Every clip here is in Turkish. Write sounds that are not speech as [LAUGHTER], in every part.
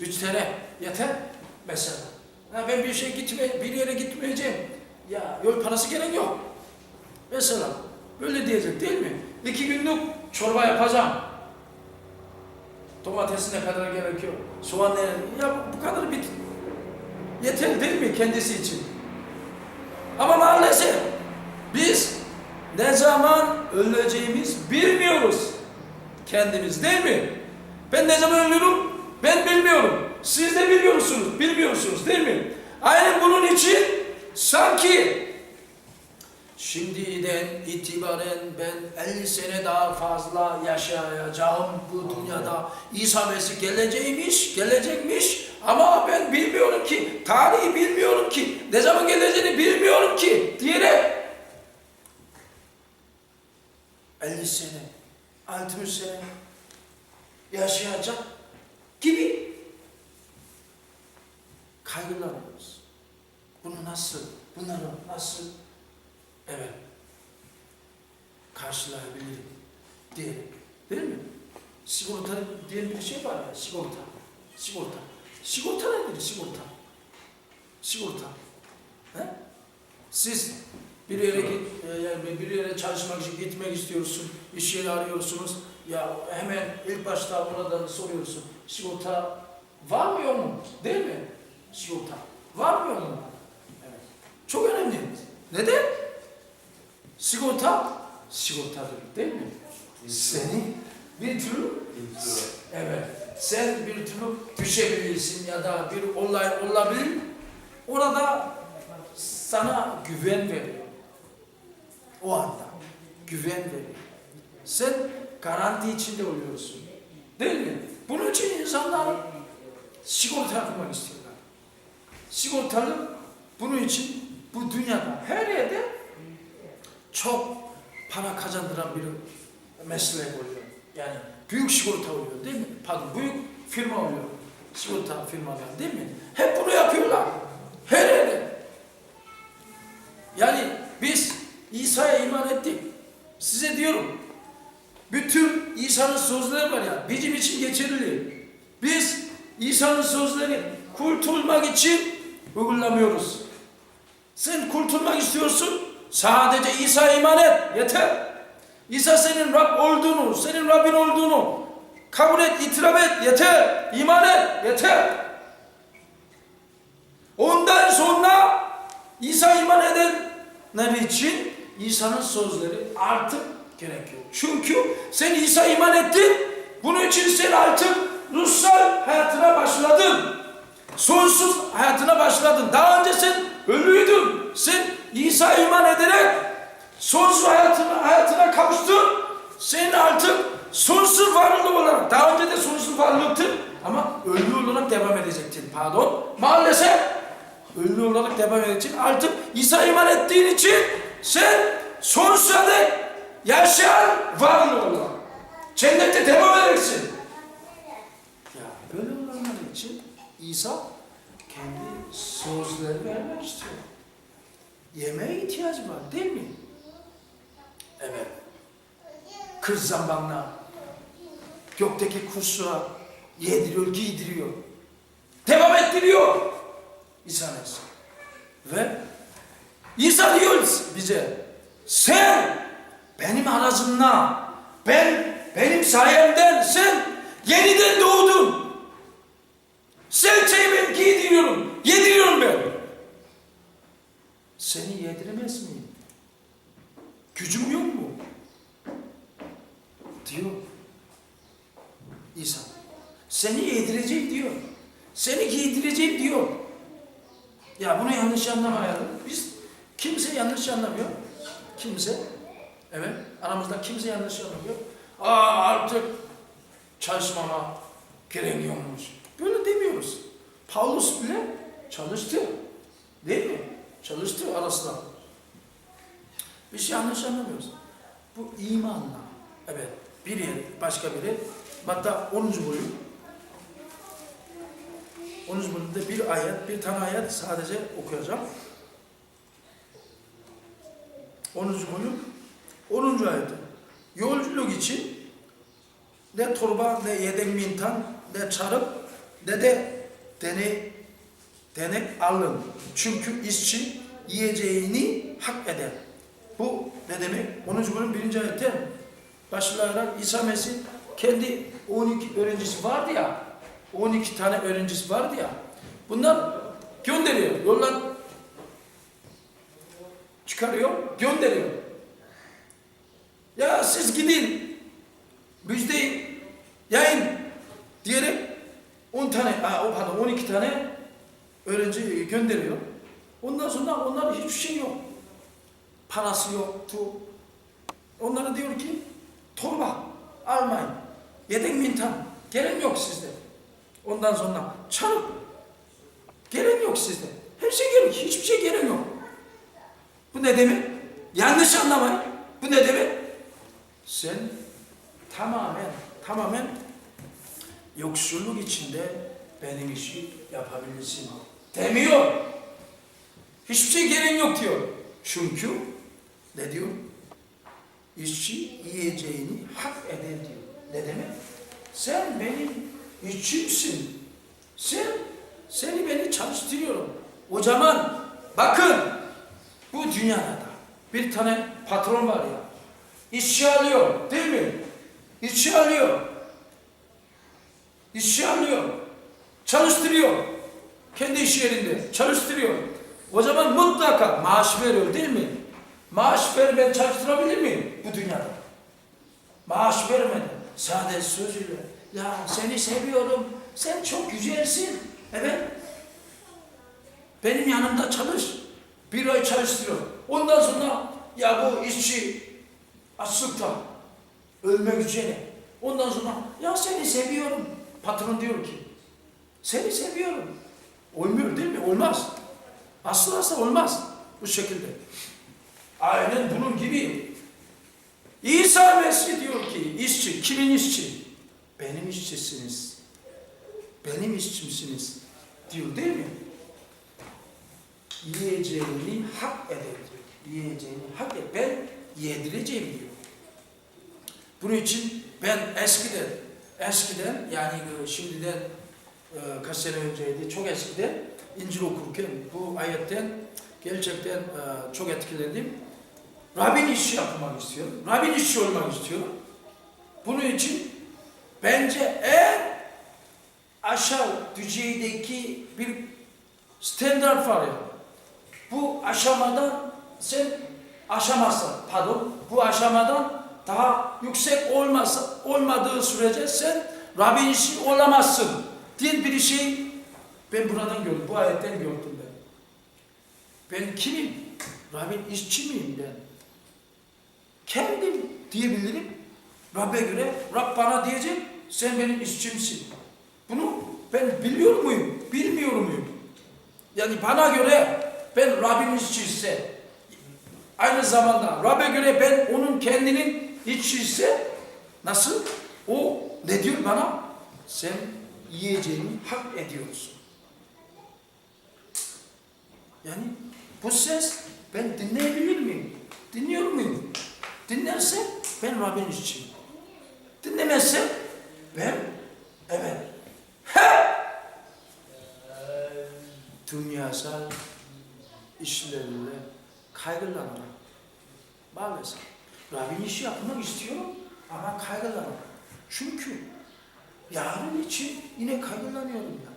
3 TL yeter mesela. Ha ben bir şey gitme, bir yere gitmeyeceğim. Ya yol parası gerek yok. Mesela böyle diyecek değil mi? İki günlük çorba yapacağım. Domates ne kadar gerekiyor? Soğan ne? Ya bu kadar bit. Yeter değil mi kendisi için? Ama maalesef biz ne zaman öleceğimiz bilmiyoruz. Kendimiz değil mi? Ben ne zaman ölürüm? Ben bilmiyorum. Siz de biliyorsunuz, bilmiyorsunuz değil mi? Aynen bunun için sanki şimdiden itibaren ben 50 sene daha fazla yaşayacağım bu dünyada. İsa Mesih geleceğiymiş, gelecekmiş ama ben bilmiyorum ki, tarihi bilmiyorum ki, ne zaman geleceğini bilmiyorum ki diyerek 50 sene, 60 sene yaşayacak gibi kaygılanıyoruz. Bunu nasıl, bunları nasıl evet karşılayabilirim diyerek. Değil mi? Sigorta diye bir şey var ya, sigorta. Sigorta. Sigorta nedir sigorta? Sigorta. He? Siz bir yere git, e, yani bir yere çalışmak için gitmek istiyorsun, iş yeri arıyorsunuz. Ya hemen ilk başta oradan soruyorsun. Sigorta var mı yok mu? Değil mi? Sigorta. Var mı yok mu? Evet. Çok önemli. Neden? Sigorta sigortadır değil mi? Seni bir türlü evet sen bir türlü düşebilirsin ya da bir olay olabilir. Orada sana güven veriyor. O anda güven veriyor. Sen garanti içinde oluyorsun. Değil mi? Bunun için insanlar sigorta yapmak istiyorlar. Sigortalı bunun için bu dünyada her yerde çok para kazandıran bir meslek oluyor. Yani büyük sigorta oluyor değil mi? Pardon büyük firma oluyor. Sigorta firmaları değil mi? Hep bunu yapıyorlar. Her yerde. Yani biz İsa'ya iman ettik. Size diyorum. Bütün İsa'nın sözleri var ya bizim için geçerli. Biz İsa'nın sözleri kurtulmak için uygulamıyoruz. Sen kurtulmak istiyorsun. Sadece İsa'ya iman et. Yeter. İsa senin Rab olduğunu, senin Rabbin olduğunu kabul et, itiraf et. Yeter. İman et. Yeter. Ondan sonra İsa iman edenler için İsa'nın sözleri artık gerekiyor. Çünkü sen İsa iman ettin. Bunun için sen artık ruhsal hayatına başladın. Sonsuz hayatına başladın. Daha önce sen ölüydün. Sen İsa iman ederek sonsuz hayatına, hayatına kavuştun. Sen artık sonsuz varlık olarak, daha önce de sonsuz varlıktın ama ölü olarak devam edecektin. Pardon. Maalesef ölü olarak devam edecektin. Artık İsa iman ettiğin için sen sonsuza dek yaşayan varlık olarak cennette devam edersin. Ya böyle olanlar için İsa kendi sözleri vermek istiyor. Yemeğe ihtiyacı var değil mi? Evet. Kız zamanla gökteki kuşa yediriyor, giydiriyor. Devam ettiriyor. İsa. Ve İsa diyor bize sen benim aracımla ben benim sayemden sen yeniden doğdun. Selçeyi ben giydiriyorum, yediriyorum ben. Seni yediremez miyim? Gücüm yok mu? Diyor. İsa. Seni yedireceğim diyor. Seni giydireceğim diyor. Ya bunu yanlış anlamayalım. Biz kimse yanlış anlamıyor. Kimse. Evet. Aramızda kimse yanlış anlamıyor. Aa artık çalışmama gerekiyormuş. Böyle demiyoruz. Paulus bile çalıştı. Değil mi? Çalıştı arasında. Bir şey yanlış anlamıyoruz. Bu imanla. Evet. Bir yer, başka biri. Hatta 10. bölüm. 10. bölümde bir ayet, bir tane ayet sadece okuyacağım. 10. bölüm 10. ayet. Yolculuk için ne torba, ne yedek mintan, ne çarık, ne de deney, denek alın. Çünkü işçi yiyeceğini hak eder. Bu ne demek? 10. bölüm 1. ayetten başlayarak İsa Mesih kendi 12 öğrencisi vardı ya 12 tane öğrencisi vardı ya bunlar gönderiyor. Yollar çıkarıyor, gönderiyor. Ya siz gidin, müjdeyi yayın diyerek 10 tane, aa, pardon 12 tane öğrenci gönderiyor. Ondan sonra onlar hiçbir şey yok. Parası yoktu. Onlara diyor ki torba almayın. Yedek mintan. Gelen yok sizde. Ondan sonra çarık. Gelen yok sizde. Her şey gerek. Hiçbir şey gelen yok. Bu ne demek? Yanlış anlamayın. Bu ne demek? Sen tamamen tamamen yoksulluk içinde benim işi yapabilirsin demiyor. Hiçbir şey gelen yok diyor. Çünkü ne diyor? İşçi yiyeceğini hak eder diyor. Ne demek? Sen benim işçimsin. Sen, seni beni çalıştırıyorum. O zaman bakın bu dünyada da bir tane patron var ya. İşçi alıyor değil mi? İşçi alıyor. İşçi alıyor. Çalıştırıyor. Kendi iş yerinde çalıştırıyor. O zaman mutlaka maaş veriyor değil mi? Maaş vermeden çalıştırabilir miyim bu dünyada? Maaş vermeden sadece sözüyle ya seni seviyorum sen çok güzelsin. Evet. Benim yanımda çalış. Bir ay çalıştırıyor. Ondan sonra ya bu işçi açlıkta ölmek üzere. Ondan sonra ya seni seviyorum. Patron diyor ki seni seviyorum. Olmuyor değil mi? Olmaz. Aslı asla olmaz bu şekilde. Aynen bunun gibi. İsa Mesih diyor ki işçi, kimin işçi? Benim işçisiniz. Benim işçimsiniz diyor değil mi? Yiyeceğini hak eder. Yiyeceğini hak eder. Ben yedireceğim diyor. Bunun için ben eskiden, eskiden yani şimdiden e, kaç sene önceydi, çok eskiden İncil okurken bu ayetten gerçekten e, çok etkilendim. Rabbin işi yapmak istiyorum. Rabbin işi olmak istiyorum. Bunun için bence en aşağı düzeydeki bir standart var ya. Bu aşamadan sen aşamazsın, pardon, bu aşamadan daha yüksek olmasa, olmadığı sürece sen Rabbin işi olamazsın diye bir şey ben buradan gördüm, bu ayetten gördüm ben. Ben kimim? Rabbin işçi miyim ben? Kendim diyebilirim. Rabbe göre, Rab bana diyecek, sen benim işçimsin. Bunu ben biliyor muyum? Bilmiyor muyum? Yani bana göre ben Rabbin işçisi aynı zamanda Rabbe göre ben onun kendinin işçisi nasıl? O ne diyor bana? Sen yiyeceğini hak ediyorsun. Yani bu ses ben dinleyebilir miyim? Dinliyor muyum? Dinlerse ben Rabbin işçiyim. Dinlemezse ben evet. He! Dünyasal işlerle kaygılanırım. Maalesef. Rabbin işi yapmak istiyorum ama kaygılanırım. Çünkü yarın için yine kaygılanıyorum ya.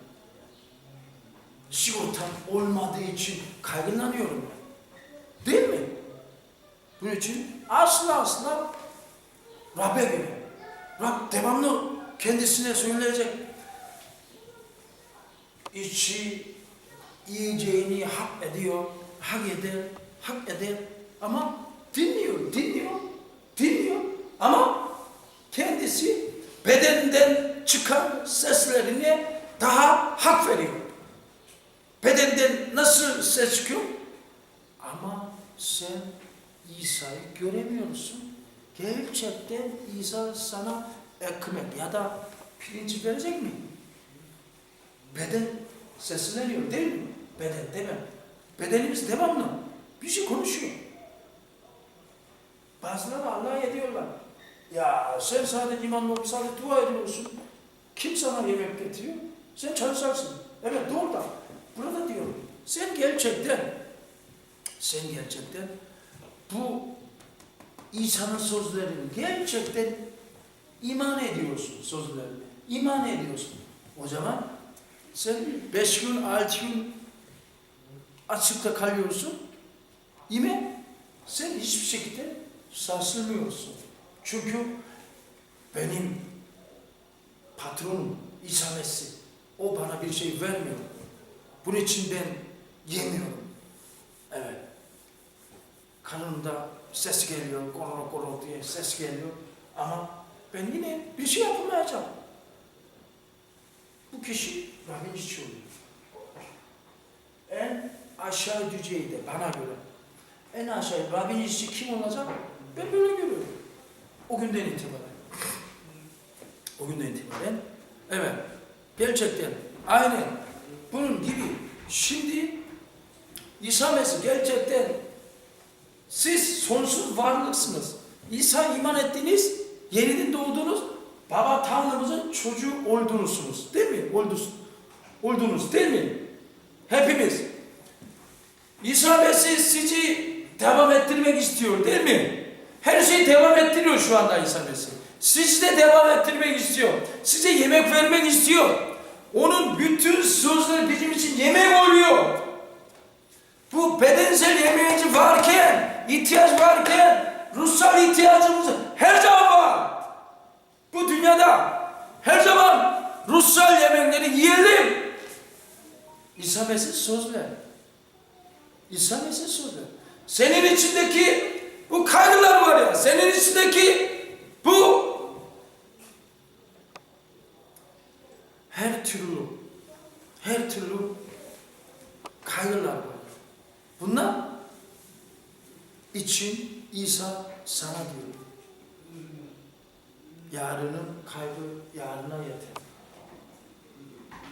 Sigortam olmadığı için kaygılanıyorum ya. Değil mi? Bunun için asla asla Rab'be göre. Rab devamlı kendisine söyleyecek. İçi yiyeceğini hak ediyor, hak eder, hak eder ama dinliyor, dinliyor, dinliyor ama kendisi bedenden çıkan seslerine daha hak veriyor. Bedenden nasıl ses çıkıyor? Ama sen İsa'yı göremiyorsun. Gerçekten İsa sana ekmek ya da pirinç verecek mi? Beden sesleniyor değil mi? Beden değil mi? Bedenimiz devamlı bir şey konuşuyor. Bazıları Allah'a ediyorlar. Ya sen sadece imanla olup sadece dua ediyorsun. Kim sana yemek getiriyor? Sen çalışacaksın. Evet doğru da. Burada diyor. Sen gerçekten sen gerçekten bu İsa'nın sözlerini gerçekten iman ediyorsun sözlerine. İman ediyorsun. O zaman sen beş gün, altı gün açıkta kalıyorsun. İme sen hiçbir şekilde sarsılmıyorsun. Çünkü benim patronum İsa Mesih o bana bir şey vermiyor. Bunun için ben yemiyorum. Evet. Kanımda ses geliyor, kororo kororo diye ses geliyor. Ama ben yine bir şey yapamayacağım. Bu kişi Rabbin işçi oluyor. En aşağı düzeyde bana göre en aşağı Rabbin işçi kim olacak? Ben böyle görüyorum. O günden itibaren. O günden itibaren. Evet. Gerçekten. Aynen. Bunun gibi. Şimdi İsa Mesih gerçekten siz sonsuz varlıksınız. İsa iman ettiniz, yeniden doğdunuz, Baba Tanrımızın çocuğu oldunuzsunuz. Değil mi? Oldunuz. Oldunuz değil mi? Hepimiz. İsa Mesih sizi devam ettirmek istiyor değil mi? Her şeyi devam ettiriyor şu anda İsa Mesih. Sizi de devam ettirmek istiyor. Size yemek vermek istiyor. Onun bütün sözleri bizim için yemek oluyor. Bu bedensel yemeğimiz varken, ihtiyaç varken, ruhsal ihtiyacımız her zaman var. Bu dünyada her zaman ruhsal yemekleri yiyelim. İsa Mesih sözler. İsa Mesih sözler. Senin içindeki bu kaygılar var ya, senin içindeki bu her türlü, her türlü kaygılar var. Bunlar için İsa sana diyor. Yarının kaybı yarına yeter.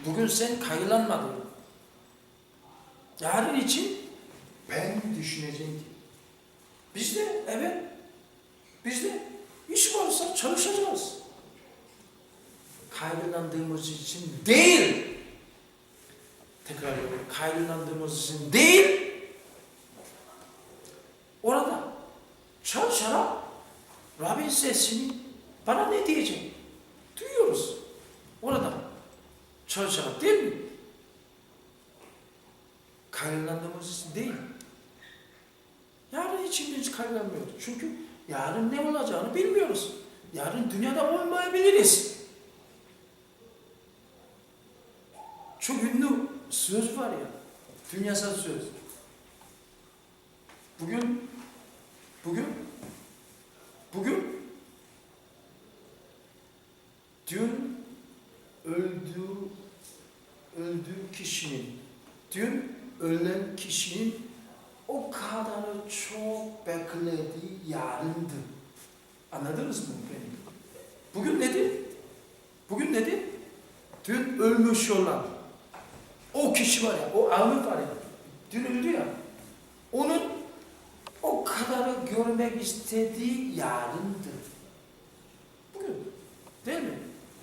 Bugün sen kaygılanmadın. Yarın için ben düşüneceğim diyor. Biz de evet, biz de iş varsa çalışacağız. Kaygılandığımız için değil, tekrar ediyorum, kaygılandığımız için değil, orada çalışarak Rabbin sesini bana ne diyecek? Duyuyoruz. Orada çalışarak değil mi? Kaygılandığımız için değil. İçin biz kaygılanmıyoruz. Çünkü yarın ne olacağını bilmiyoruz. Yarın dünyada olmayabiliriz. Çok ünlü söz var ya. Dünyasal söz. Bugün bugün bugün dün öldü öldü kişinin dün ölen kişinin o kadar çok beklediği yarındı. Anladınız mı beni? Bugün nedir? Bugün nedir? Dün ölmüş olan o kişi var ya, o Ahmet var ya, dün öldü ya. Onun o kadar görmek istediği yarındı. Bugün. Değil mi?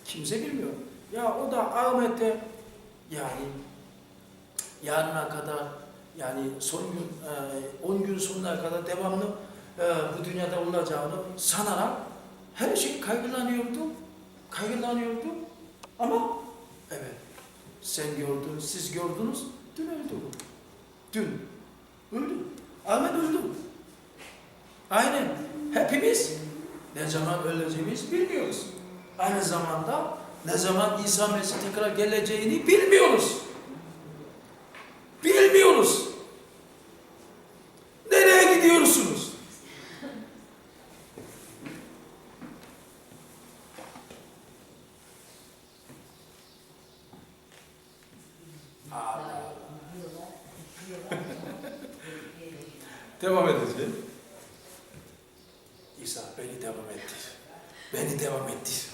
Kimse bilmiyor. Ya o da Ahmet'te yani yarına kadar yani son gün, 10 gün sonuna kadar devamlı e, bu dünyada olacağını sanarak her şey kaygılanıyordu, kaygılanıyordu. Ama evet, sen gördün, siz gördünüz, dün öldü. Dün öldü. Ahmet öldü. Aynen. Hepimiz ne zaman öleceğimizi bilmiyoruz. Aynı zamanda ne zaman İsa Mesih tekrar geleceğini. Bilmiyoruz. Nereye gidiyorsunuz? Allah. Devam edeceğim. İsa beni devam ettir. Beni devam ettir.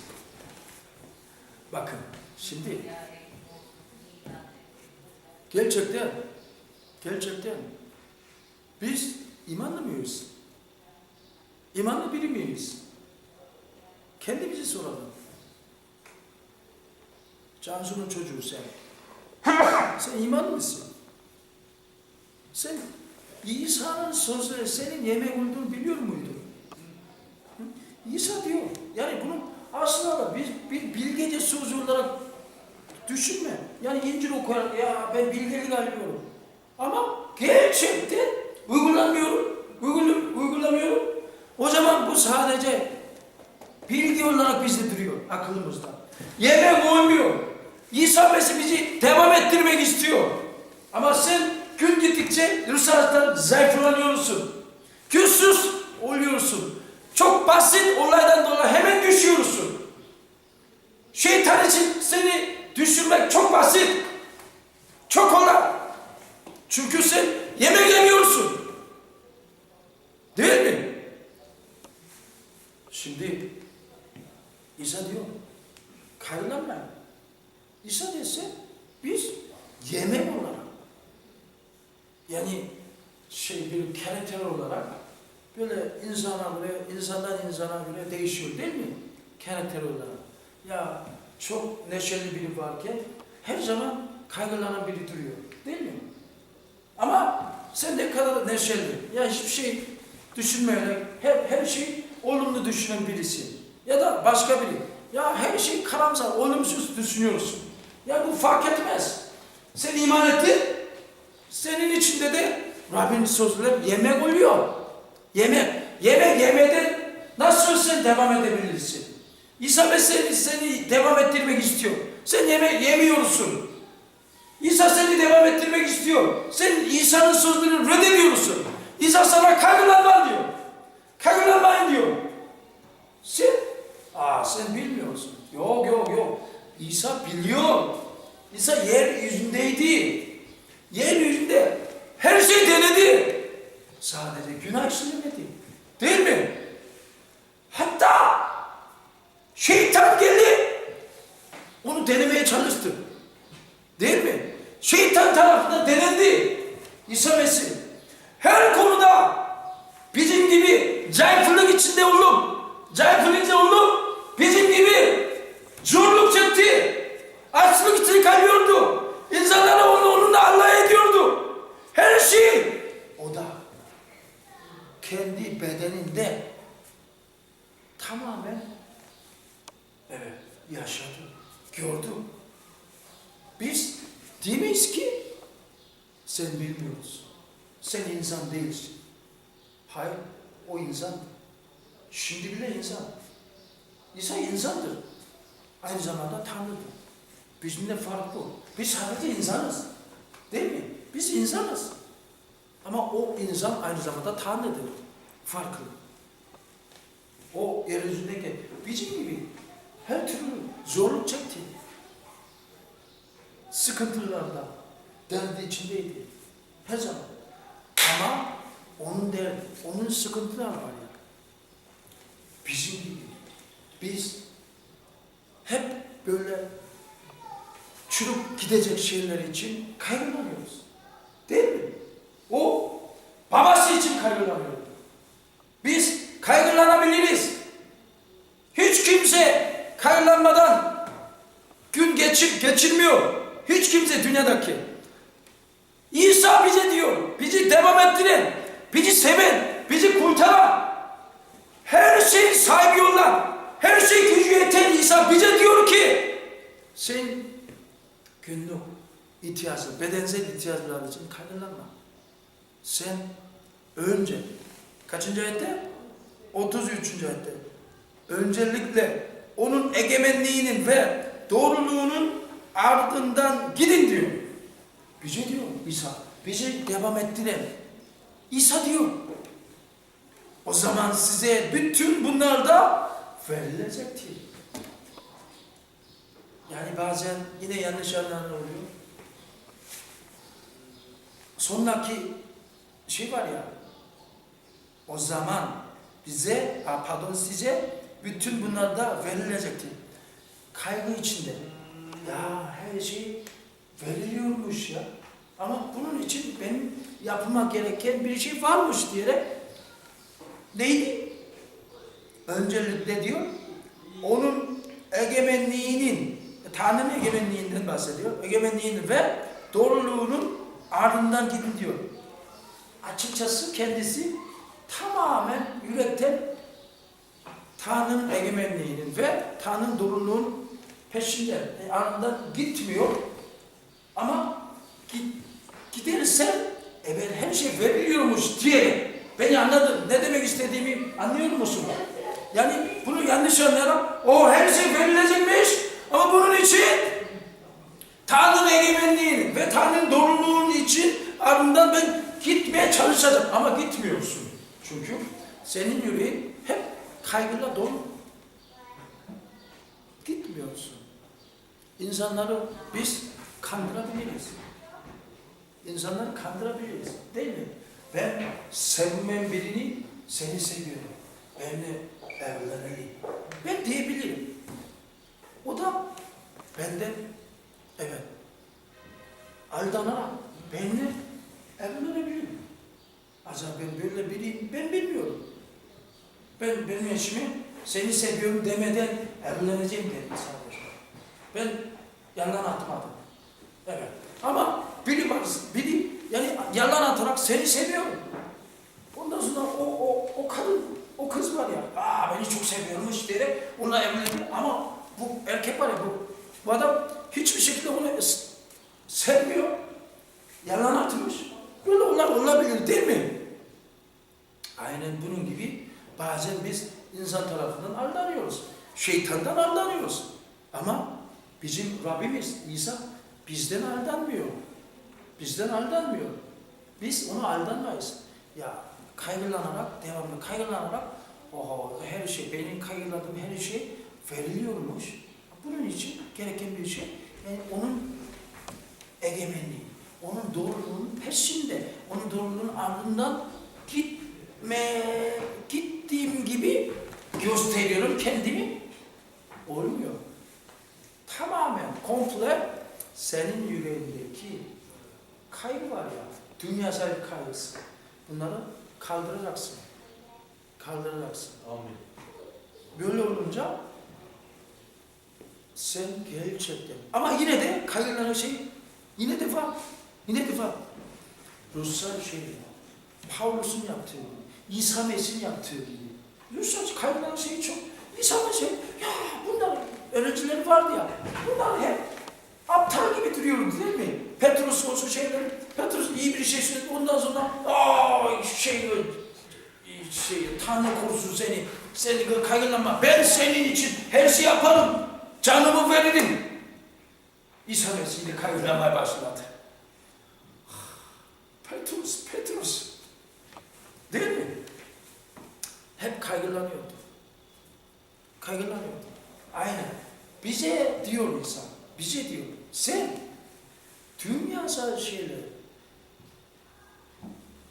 Bakın şimdi gerçekten gerçekten biz imanlı mıyız? İmanlı biri miyiz? Kendimizi soralım. Cansu'nun çocuğu sen. [LAUGHS] sen iman mısın? Sen İsa'nın sözleri senin yemek olduğunu biliyor muydun? Hı? İsa diyor. Yani bunun aslında da bir, bir bilgece söz olarak düşünme. Yani İncil okuyarak ya ben bilgelik alıyorum. Ama gerçekten uygulamıyorum. Uygulam, uygulamıyorum. O zaman bu sadece bilgi olarak bizde duruyor aklımızda. Yemek olmuyor. İsa Mesih bizi devam ettirmek istiyor. Ama sen gün gittikçe Ruslardan zayıflanıyorsun. Güçsüz oluyorsun. Çok basit olaydan dolayı hemen düşüyorsun. Şeytan için seni düşürmek çok basit. Çok kolay. Çünkü sen yemek yemiyorsun. Değil mi? Şimdi İsa diyor, kaygılanmayın. İsa dese biz yemek olarak yani şey bir karakter olarak böyle insana göre, insandan insana göre değişiyor değil mi? Karakter olarak. Ya çok neşeli biri varken her zaman kaygılanan biri duruyor. Değil mi? Ama sen ne kadar neşeli, ya hiçbir şey düşünmeyerek, her, her şey olumlu düşünen birisin. Ya da başka biri. Ya her şey karamsar, olumsuz düşünüyorsun. Ya bu fark etmez. Sen iman ettin, senin içinde de Rabbin sözleri yemek oluyor. Yemek. Yemek yemeden nasıl sen devam edebilirsin? İsa Mesih seni devam ettirmek istiyor. Sen yemek yemiyorsun. İsa seni devam ettirmek istiyor. Sen İsa'nın sözlerini reddediyorsun. İsa sana kaygılanma diyor. Kaygılanmayın diyor. Sen, aa sen bilmiyorsun. Yok yok yok. İsa biliyor. İsa yeryüzündeydi. Yeryüzünde her şey denedi. Sadece günah işlemedi. Değil mi? Hatta şeytan geldi. Onu denemeye çalıştı. Değil mi? Şeytan tarafından denendi. İsa Mesih. Her konuda bizim gibi zayıflık içinde olup, zayıflıkta olup bizim gibi zorluk çekti. Açlık içinde kalıyordu. İnsanlara onu onunla Allah ediyordu. Her şey. O da kendi bedeninde tamamen evet yaşadı, gördü. Biz demeyiz ki sen bilmiyorsun. Sen insan değilsin. Hayır, o insan. Şimdi bile insan. İsa insandır. Aynı zamanda Tanrı'dır. Bizimle farklı. Biz sadece insanız. Değil mi? Biz insanız. Ama o insan aynı zamanda Tanrı'dır. Farklı. O yeryüzündeki bizim gibi her türlü zorluk çekti. Sıkıntılarda, derdi içindeydi. Her zaman. Ama onun derdi, onun sıkıntılar var ya. Bizim gibi. Biz hep böyle çürük gidecek şeyler için kaygılanıyoruz. Değil mi? O babası için kaygılanıyor. Biz kaygılanabiliriz. Hiç kimse kaygılanmadan gün geçir, geçirmiyor. Hiç kimse dünyadaki. İsa bize diyor, bizi devam ettiren, bizi seven, bizi kurtaran, her şeyin sahibi olan, her şey gücü yeten İsa bize diyor ki, sen günlük ihtiyacı, bedensel ihtiyaçlar için kaygılanma. Sen önce, kaçıncı ayette? 33. ayette. Öncelikle onun egemenliğinin ve doğruluğunun ardından gidin diyor. Bize diyor İsa. Bizi devam ettiren. İsa diyor. O zaman size bütün bunlar da verilecektir. Yani bazen yine yanlış anlanan oluyor. Sondaki şey var ya. O zaman bize, pardon size bütün bunlar da verilecektir. Kaygı içinde. Ya her şey veriliyormuş ya. Ama bunun için benim yapmak gereken bir şey varmış diyerek neydi? Öncelikle diyor onun egemenliğinin Tanrı'nın egemenliğinden bahsediyor. Egemenliğin ve doğruluğunun ardından gidin diyor. Açıkçası kendisi tamamen yürekten Tanrı'nın egemenliğinin ve Tanrı'nın doğruluğun peşinden, e, ardından gitmiyor. Ama git, gidersen evet her şey veriliyormuş diye beni anladın. Ne demek istediğimi anlıyor musun? Yani bunu yanlış anlayarak o her şey verilecekmiş ama bunun için Tanrı'nın egemenliğini ve Tanrı'nın doğruluğunun için ardından ben gitmeye çalışacağım ama gitmiyorsun. Çünkü senin yüreğin hep kaygıyla dolu. Gitmiyorsun. İnsanları biz kandırabiliriz. İnsanları kandırabiliriz. Değil mi? Ben sevmem birini seni seviyorum. Benimle evlenelim. Ben diyebilirim. O da benden evet aldanarak benimle evlenebilir. Acaba ben böyle biriyim ben bilmiyorum. Ben benim eşimi seni seviyorum demeden evleneceğim dedim sadece. Ben yalan atmadım. Ama biri yani yalan atarak seni seviyorum. Ondan sonra o, o, o kadın, o kız var ya, aa beni çok seviyormuş diyerek onunla evlendi. Ama bu erkek var ya bu, bu adam hiçbir şekilde onu s- sevmiyor. Yalan atmış. Böyle onlar olabilir değil mi? Aynen bunun gibi bazen biz insan tarafından aldanıyoruz. Şeytandan aldanıyoruz. Ama bizim Rabbimiz İsa bizden aldanmıyor. Bizden aldanmıyor. Biz onu aldanmayız. Ya kaygılanarak, devamlı kaygılanarak oho her şey, benim kaygıladığım her şey veriliyormuş. Bunun için gereken bir şey, yani onun egemenliği, onun doğruluğunun peşinde, onun doğruluğunun ardından gitme, gittiğim gibi gösteriyorum kendimi. Olmuyor. Tamamen komple senin var ya, dünyasal kaygısı. Bunları kaldıracaksın. Kaldıracaksın. Amin. Böyle olunca sen gerçekten ama yine de kaygılanan şey yine de var. Yine de var. Ruhsal şey Pavlus'un yaptığı gibi, İsa Mesih'in yaptığı gibi. Ruhsal kaygılanan şey çok. İsa Mesih ya bunlar öğrencileri vardı ya. Bunlar hep aptal gibi duruyordu değil mi? Petrus olsun şeyler. Petrus iyi bir şey söyledi. Ondan sonra aa şey şey Tanrı korusun seni. Seni kaygılanma. Ben senin için her şey yaparım. Canımı veririm. İsa Mesih ile kaygılanmaya başladı. Petrus, Petrus. Değil mi? Hep kaygılanıyordu. Kaygılanıyordu. Aynen. Bize diyor insan. Bize diyor. Sen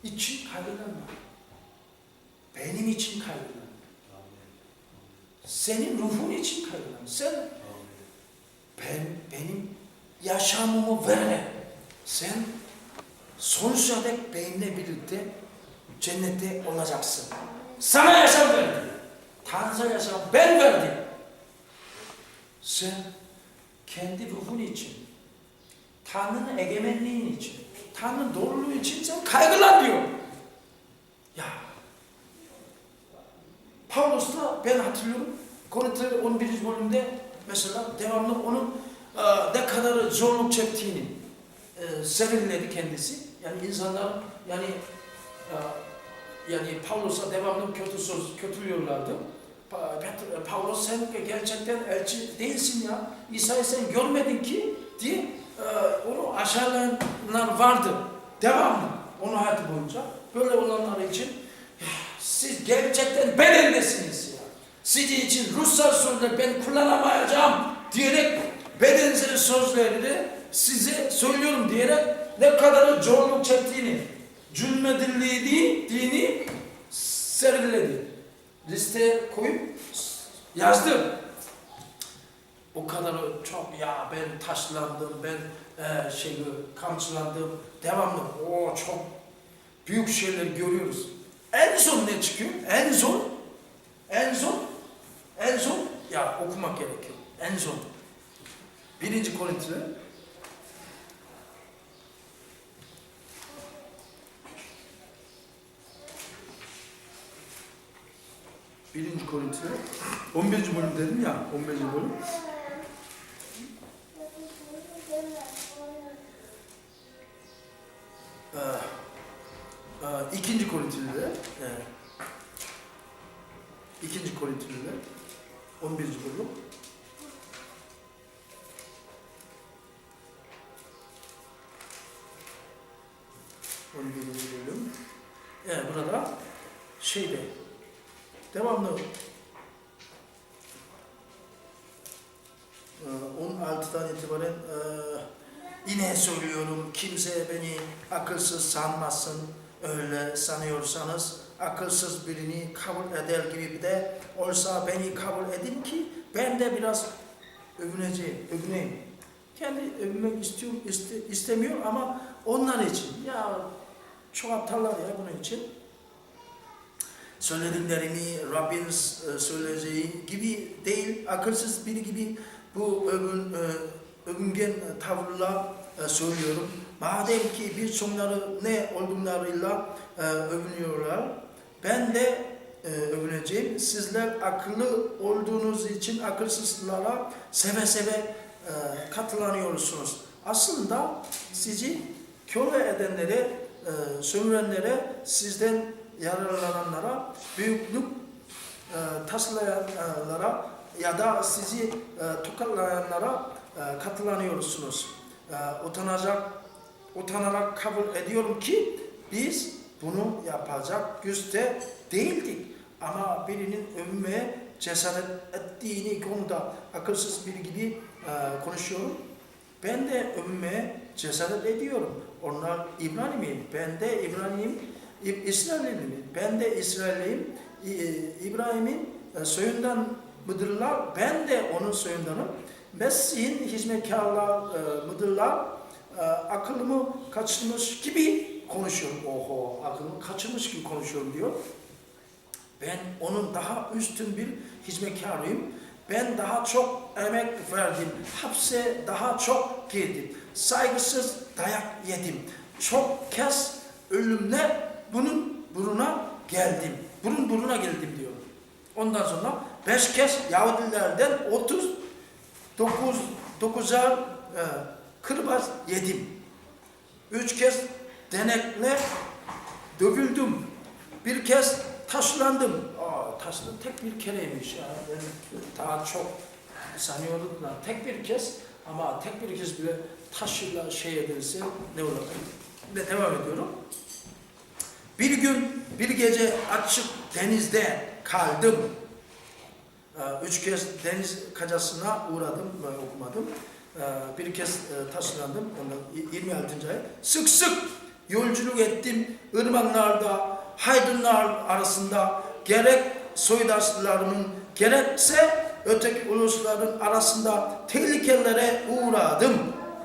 için kaygılanma. Benim için kaygılan. Senin ruhun için kaygılan. Sen ben benim yaşamımı verme. Sen sonsuza dek benimle birlikte cennette olacaksın. Sana yaşam verdim. Tanrı'ya yaşam ben verdim. Sen kendi ruhun için, Tanrı'nın egemenliğin için, Tanrı'nın doğruluğu için sen kaygılan diyor. Ya Pavlus da ben hatırlıyorum Korinti 11. bölümde mesela devamlı onun e, ne kadar zorluk çektiğini e, serinledi kendisi. Yani insanlar yani e, yani Pavlus'a devamlı kötü söz kötülüyorlardı. Pa- Pet- Pavlus sen gerçekten elçi değilsin ya. İsa'yı sen görmedin ki diye e, onu aşağılayanlar vardı. Devamlı onun hayatı boyunca. Böyle olanlar için "Ya, siz gerçekten bedendesiniz ya. Sizin için ruhsal sözler ben kullanamayacağım diyerek bedensel sözleri size söylüyorum diyerek ne kadar zorluk çektiğini, cülmedildiğini dini sergiledi. Listeye koyup yazdı. O kadar çok ya ben taşlandım, ben e, şey kamçılandım, devamlı o çok büyük şeyler görüyoruz. En son ne çıkıyor? En son, en son, en son ya okumak gerekiyor. En son Birinci Korintiler. Birinci Korintiler. 11. bölüm dedim ya. 11. bölüm. Kimse beni akılsız sanmasın öyle sanıyorsanız akılsız birini kabul eder gibi de olsa beni kabul edin ki ben de biraz övüneceğim, övüneyim. Kendi övünmek istiyor, iste, istemiyor ama onlar için ya çok aptallar ya bunun için. Söylediklerimi Rabbin e, söyleyeceği gibi değil, akılsız biri gibi bu övün, e, övüngen tavırla e, söylüyorum. Madem ki birçokları ne olduklarıyla e, övünüyorlar, ben de e, övüneceğim. Sizler akıllı olduğunuz için akılsızlara seve seve e, katılanıyorsunuz. Aslında sizi köle edenlere, e, sömürenlere, sizden yararlananlara, büyüklük e, taslayanlara ya da sizi e, tokatlayanlara e, katılanıyorsunuz. E, utanacak, utanarak kabul ediyorum ki biz bunu yapacak güçte değildik. Ama birinin övünmeye cesaret ettiğini konuda akılsız biri gibi e, konuşuyorum. Ben de övünmeye cesaret ediyorum. Onlar İbrani'yim, ben de İbrani'yim, İ- İsrail'liyim, ben de İsrail'liyim. İ- e, İbrahim'in e, soyundan mıdırlar, ben de onun soyundanım. Mesih'in hizmetkarlar e, mıdırlar, e, akıllımı kaçırmış gibi konuşuyorum. Oho, akıllımı kaçırmış gibi konuşuyorum diyor. Ben onun daha üstün bir hizmetkarıyım. Ben daha çok emek verdim. Hapse daha çok girdim. Saygısız dayak yedim. Çok kez ölümle bunun buruna geldim. Bunun buruna geldim diyor. Ondan sonra beş kez Yahudilerden 39 dokuzar e, kırbaç yedim. Üç kez denekle dövüldüm. Bir kez taşlandım. Aa, taşlandım tek bir kereymiş ya. Ben daha çok sanıyordum da tek bir kez ama tek bir kez bile taşla şey edilse ne olur? Ve devam ediyorum. Bir gün bir gece açık denizde kaldım. Ee, Üç kez deniz kacasına uğradım ve okumadım. Ee, Bir kez e, taşlandım. Ondan 26. ay. Sık sık yolculuk ettim. Irmaklarda, haydunlar arasında gerek soydaşlarımın gerekse öteki ulusların arasında tehlikelere uğradım.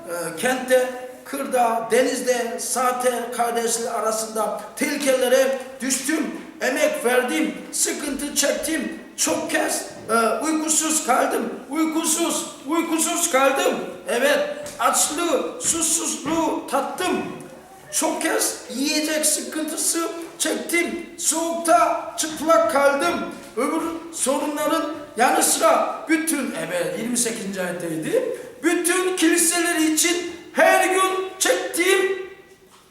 Ee, Kentte, kırda, denizde, sahte kardeşler arasında tehlikelere düştüm. Emek verdim, sıkıntı çektim. Çok kez e, uykusuz kaldım. Uykusuz, uykusuz kaldım. Evet, açlığı, susuzluğu tattım. Çok kez yiyecek sıkıntısı çektim. Soğukta çıplak kaldım. Öbür sorunların yanı sıra bütün, evet 28. ayetteydi. Bütün kiliseleri için her gün çektiğim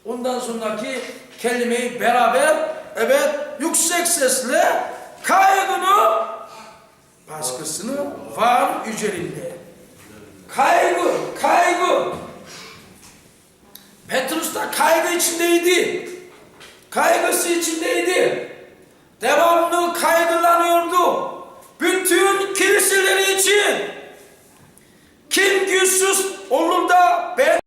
ondan sonraki kelimeyi beraber evet yüksek sesle kaygını baskısını var üzerinde. Kaygı, kaygı. Petrus da kaygı içindeydi. Kaygısı içindeydi. Devamlı kaygılanıyordu. Bütün kiliseleri için. Kim güçsüz olur da ben